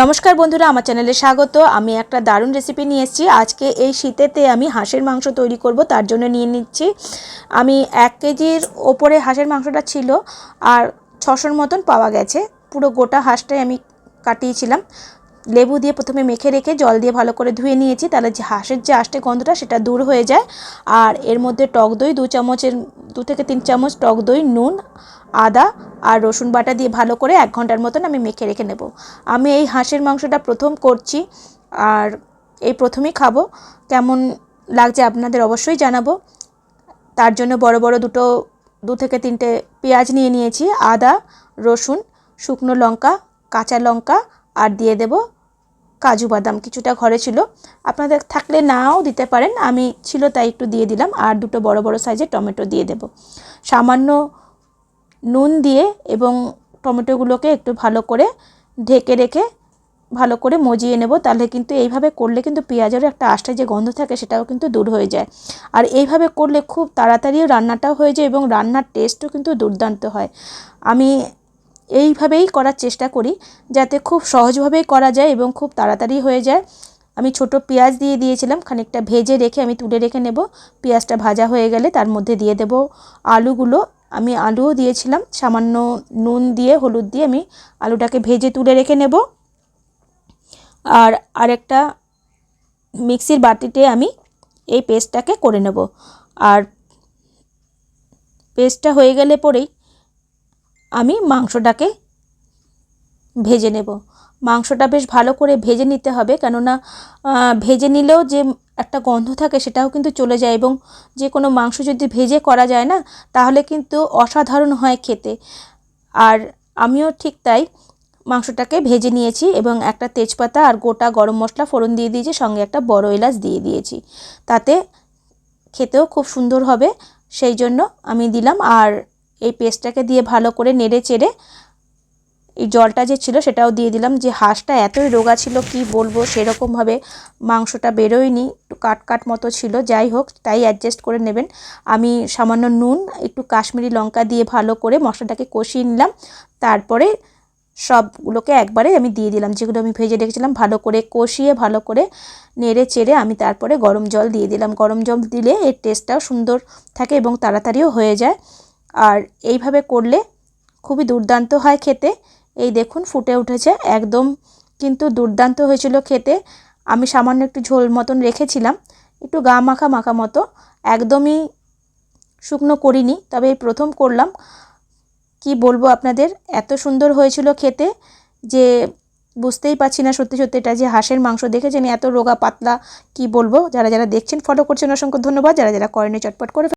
নমস্কার বন্ধুরা, আমার চ্যানেলে স্বাগত। আমি একটা দারুণ রেসিপি নিয়ে এসেছি। আজকে এই শীতেতে আমি হাঁসের মাংস তৈরি করব, তার জন্য নিয়ে নিচ্ছি। আমি এক কেজির ওপরে হাঁসের মাংসটা ছিল, আর ছশোর মতন পাওয়া গেছে। পুরো গোটা হাঁসটাই আমি কাটিয়েছিলাম। লেবু দিয়ে প্রথমে মেখে রেখে জল দিয়ে ভালো করে ধুয়ে নিয়েছি। তাহলে যে হাঁসের যে আষ্টে গন্ধটা সেটা দূর হয়ে যায়। আর এর মধ্যে টক দই দু চামচের, দু থেকে তিন চামচ টক দই, নুন, আদা আর রসুন বাটা দিয়ে ভালো করে এক ঘণ্টার মতন আমি মেখে রেখে নেব। আমি এই হাঁসের মাংসটা প্রথম করছি আর এই প্রথমেই খাব। কেমন লাগছে আপনাদের অবশ্যই জানাব। তার জন্য বড় বড় দুটো, দু থেকে তিনটে পেঁয়াজ নিয়ে নিয়েছি, আদা, রসুন, শুকনো লঙ্কা, কাঁচা লঙ্কা আর দিয়ে দেব কাজু বাদাম কিছুটা ঘরে ছিল। আপনাদের থাকলে নাও দিতে পারেন। আমি ছিল তাই একটু দিয়ে দিলাম। আর দুটো বড় বড় সাইজের টমেটো দিয়ে দেব। সামান্য নুন দিয়ে এবং টমেটোগুলোকে একটু ভালো করে ঢেকে রেখে ভালো করে মজিয়ে নেব। তাহলে কিন্তু এইভাবে করলে কিন্তু পেঁয়াজেরও একটা আষ্টা যে গন্ধ থাকে সেটাও কিন্তু দূর হয়ে যায়। আর এইভাবে করলে খুব তাড়াতাড়িও রান্নাটাও হয়ে যায় এবং রান্নার টেস্টও কিন্তু দুর্দান্ত হয়। আমি এইভাবেই করার চেষ্টা করি যাতে খুব সহজভাবেই করা যায় এবং খুব তাড়াতাড়ি হয়ে যায়। আমি ছোট পেঁয়াজ দিয়ে দিয়েছিলাম, খানিকটা ভেজে রেখে আমি তুলে রেখে নেব। পেঁয়াজটা ভাজা হয়ে গেলে তার মধ্যে দিয়ে দেব আলুগুলো। আমি আলুও দিয়েছিলাম, সামান্য নুন দিয়ে, হলুদ দিয়ে আমি আলুটাকে ভেজে তুলে রেখে নেব। আর আরেকটা মিক্সির বাটিতে আমি এই পেস্টটাকে করে নেব। আর পেস্টটা হয়ে গেলে পরেই আমি মাংসটাকে ভেজে নেব। মাংসটা বেশ ভালো করে ভেজে নিতে হবে কেননা ভেজে নিলেও যে একটা গন্ধ থাকে সেটাও কিন্তু চলে যায় এবং যে কোনো মাংস যদি ভেজে করা যায় না, তাহলে কিন্তু অসাধারণ হয় খেতে। আর আমিও ঠিক তাই মাংসটাকে ভেজে নিয়েছি এবং একটা তেজপাতা আর গোটা গরম মশলা ফোড়ন দিয়ে দিয়েছি, সঙ্গে একটা বড় এলাচ দিয়ে দিয়েছি। তাতে খেতেও খুব সুন্দর হবে, সেই জন্য আমি দিলাম। আর এই পেস্টটাকে দিয়ে ভালো করে নেড়ে চেড়ে এই জলটা যে ছিল সেটাও দিয়ে দিলাম। যে হাঁসটা এতই রোগা ছিল, কি বলব, সেরকমভাবে মাংসটা বেরোয়নি, একটু কাট কাট মতো ছিল। যাই হোক, তাই অ্যাডজাস্ট করে নেবেন। আমি সামান্য নুন, একটু কাশ্মীরি লঙ্কা দিয়ে ভালো করে মশলাটাকে কষিয়ে নিলাম। তারপরে সবগুলোকে একবারে আমি দিয়ে দিলাম, যেগুলো আমি ভেজে রেখেছিলাম। ভালো করে কষিয়ে, ভালো করে নেড়ে চেড়ে আমি তারপরে গরম জল দিয়ে দিলাম। গরম জল দিলে এর টেস্টটাও সুন্দর থাকে এবং তাড়াতাড়িও হয়ে যায়। আর এইভাবে করলে খুবই দুর্দান্ত হয় খেতে। এই দেখুন, ফুটে উঠেছে একদম। কিন্তু দুর্দান্ত হয়েছিল খেতে। আমি সামান্য একটু ঝোল মতন রেখেছিলাম, একটু গা মাখা মাখা মতো। একদমই শুকনো করিনি, তবে এই প্রথম করলাম। কি বলব আপনাদের, এত সুন্দর হয়েছিল খেতে যে বুঝতেই পারছি না সত্যি সত্যি এটা যে হাঁসের মাংস দেখেছেন, এত রোগা পাতলা, কি বলব? যারা যারা দেখছেন ফলো করছেন, অসংখ্য ধন্যবাদ। যারা যারা করেনি চটপট করে